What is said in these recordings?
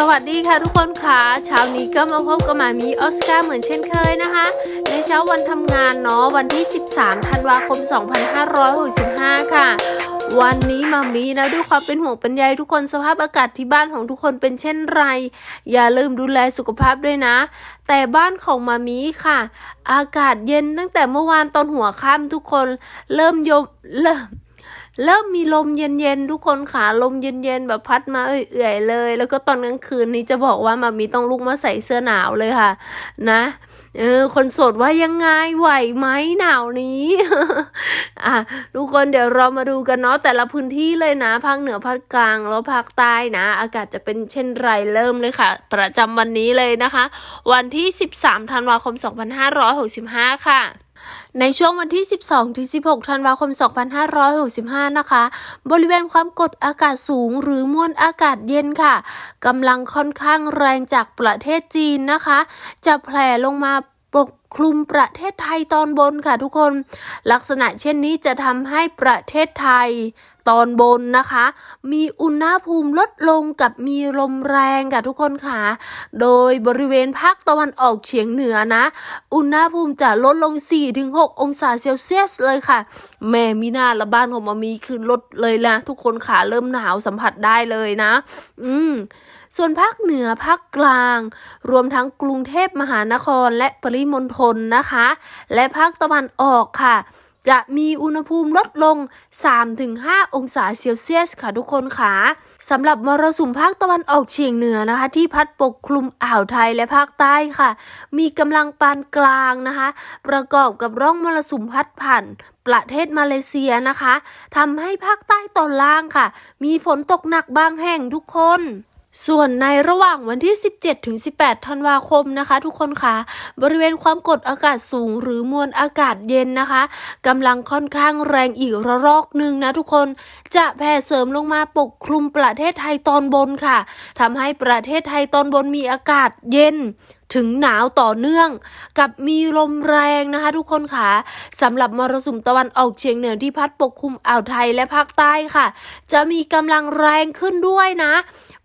สวัสดีค่ะทุกคนค่ะเช้านี้ก็มาพบกับหมามีออสการ์เหมือนเช่นเคยนะคะ ในเช้าวันทำงานเนาะวันที่ 13 ธันวาคม 2565 ค่ะ วันนี้มามีนะด้วยความเป็นห่วงเป็นใยทุกคนสภาพอากาศที่บ้านของทุกคนเป็นเช่นไร อย่าลืมดูแลสุขภาพด้วยนะ แต่บ้านของมามีค่ะ อากาศเย็นตั้งแต่เมื่อวานตอนหัวค่ำทุกคนเริ่มยมเริ่ม เริ่มมีลมเย็นๆทุกคนขาลมเย็นๆแบบพัดมาเอื่อยๆเลย แล้วก็ตอนกลางคืนนี้จะบอกว่ามามีต้องลุกมาใส่เสื้อหนาวเลยค่ะ นะเออคนโสดว่ายังไงไหวไหมหนาวนี้อะทุกคนเดี๋ยวเรามาดูกันเนาะแต่ละพื้นที่เลยนะภาคเหนือภาคกลางแล้วภาคใต้นะ อากาศจะเป็นเช่นไรเริ่มเลยค่ะ ประจำวันนี้เลยนะคะ วันที่ 13ธันวาคม 2565 ค่ะ ในช่วงวันที่ 12ถึง16 ธันวาคม 2565 นะคะ บริเวณความกดอากาศสูง หรือมวลอากาศเย็นค่ะกำลังค่อนข้างแรงจากประเทศจีนนะคะ จะแผ่ลงมา คลุมประเทศไทยตอนบนค่ะทุกคน ลักษณะเช่นนี้จะทำให้ประเทศไทยตอนบนนะคะ มีอุณหภูมิลดลงกับมีลมแรงค่ะทุกคนค่ะ โดยบริเวณภาคตะวันออกเฉียงเหนือนะ อุณหภูมิจะลดลง 4-6 องศาเซลเซียสเลยค่ะ แม่มีหน้าละบ้านของมามีคือลดเลยนะทุกคนขาเริ่มหนาวสัมผัสได้เลยนะ อืมส่วนภาคเหนือภาคกลาง รวมทั้งกรุงเทพมหานครและปริมณฑลนะคะ และภาคตะวันออกค่ะ จะมีอุณหภูมิลดลง 3-5 องศาเซลเซียสค่ะทุกคนค่ะสำหรับมรสุมภาคตะวันออกเฉียงเหนือนะคะ ที่พัดปกคลุมอ่าวไทยและภาคใต้ค่ะ มีกำลังปานกลางนะคะ ประกอบกับร่องมรสุมพัดผ่านประเทศมาเลเซียนะคะทำให้ภาคใต้ตอนล่างค่ะ มีฝนตกหนักบางแห่งทุกคน ส่วนในระหว่างวันที่ 17ถึง18 ธันวาคมนะคะ ทุกคนคะบริเวณความกดอากาศสูงหรือมวลอากาศเย็นนะคะกำลังค่อนข้างแรงอีกระลอกหนึ่งนะทุกคนจะแผ่เสริมลงมาปกคลุมประเทศไทยตอนบนค่ะทำให้ประเทศไทยตอนบนมีอากาศเย็น ถึงหนาวต่อเนื่องกับมีลมแรงนะคะทุกคนค่ะสำหรับมรสุมตะวันออกเฉียงเหนือที่พัดปกคลุมอ่าวไทยและภาคใต้ค่ะ จะมีกำลังแรงขึ้นด้วยนะ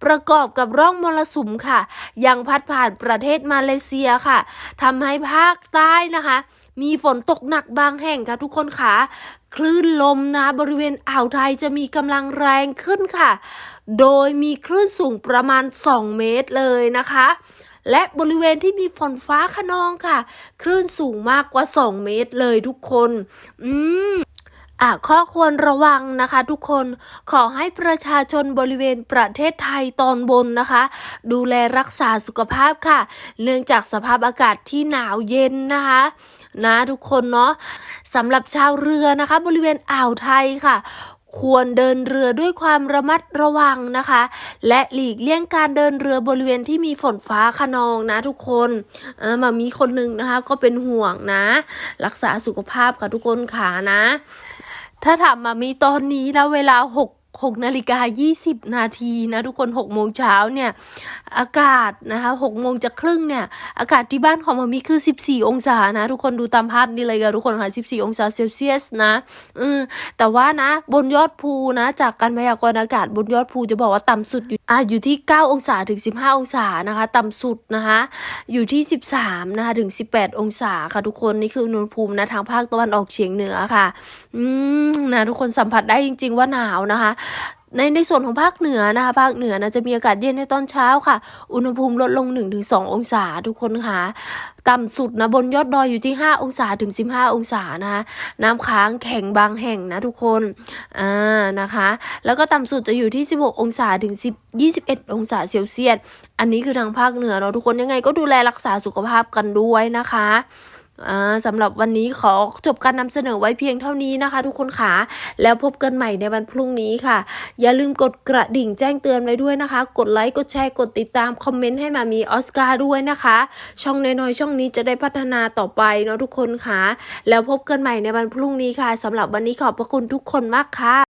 ประกอบกับร่องมรสุมค่ะ ยังพัดผ่านประเทศมาเลเซียค่ะทำให้ภาคใต้นะคะ มีฝนตกหนักบางแห่งค่ะทุกคนค่ะคลื่นลมนะบริเวณอ่าวไทยจะมีกำลังแรงขึ้นค่ะ โดยมีคลื่นสูงประมาณ 2 เมตรเลยนะคะ และบริเวณที่มีฝนฟ้าขนองค่ะ คลื่นสูงมากกว่า 2 เมตรเลยทุกคน อืมข้อควรระวังนะคะทุกคนขอให้ประชาชนบริเวณประเทศไทยตอนบนนะคะ ดูแลรักษาสุขภาพค่ะ เนื่องจากสภาพอากาศที่หนาวเย็นนะคะนะทุกคนเนาะสำหรับชาวเรือนะคะ บริเวณอ่าวไทยค่ะ ควรเดินเรือด้วยความระมัดระวังนะคะ และหลีกเลี่ยงการเดินเรือบริเวณที่มีฝนฟ้าขนองนะทุกคนเออมามีคนหนึ่งนะคะก็เป็นห่วงนะ รักษาสุขภาพค่ะทุกคนขานะ ถ้าถามมามีตอนนี้แล้วเวลาห กหกนาฬิกายี่สิบนาทีนะทุกคนหกโมงเช้าเนี่ยอากาศนะคะหกโมงจะครึ่งเนี่ยอากาศที่บ้านของมามีคือสิบสี่องศานะทุกคนดูตามภาพนี่เลยค่ะทุกคนค่ะสิบสี่องศาเซลเซียสนะอืมแต่ว่านะบนยอดภูนะจากการพยากรณ์อากาศบนยอดภูจะบอกว่าต่ำสุดอยู่ อะอยู่ที่ 9 องศาถึง 15 องศานะคะ ต่ำสุดนะคะ อยู่ที่ 13 นะคะ ถึง 18 องศาค่ะทุกคน นี่คืออุณหภูมินะทางภาคตะวันออกเฉียงเหนือค่ะ อืมนะทุกคนสัมผัสได้จริง ๆ ว่าหนาวนะคะ ในในส่วนของภาคเหนือนะคะภาคเหนือนะจะมีอากาศเย็นในตอนเช้าค่ะ อุณหภูมิลดลง 1-2 องศาทุกคนค่ะต่ำสุดนะบนยอดดอยอยู่ที่ 5 องศาถึง 15 องศานะคะน้ำค้างแข็งบางแห่งนะทุกคนอ่านะคะ แล้วก็ต่ำสุดจะอยู่ที่ 16 องศาถึง 10 21 องศาเซลเซียสอันนี้คือทางภาคเหนือเนาะทุกคนยังไงก็ดูแลรักษาสุขภาพกันด้วยนะคะ สำหรับวันนี้ขอจบการนำเสนอไว้เพียงเท่านี้นะคะ ทุกคนค่ะแล้วพบกันใหม่ในวันพรุ่งนี้ค่ะ อย่าลืมกดกระดิ่งแจ้งเตือนไว้ด้วยนะคะ กดไลค์กดแชร์กดติดตามคอมเมนต์ให้มามีออสการ์ด้วยนะคะ ช่องน้อยๆช่องนี้จะได้พัฒนาต่อไปเนาะทุกคนค่ะแล้วพบกันใหม่ในวันพรุ่งนี้ค่ะสำหรับวันนี้ขอบพระคุณทุกคนมากค่ะ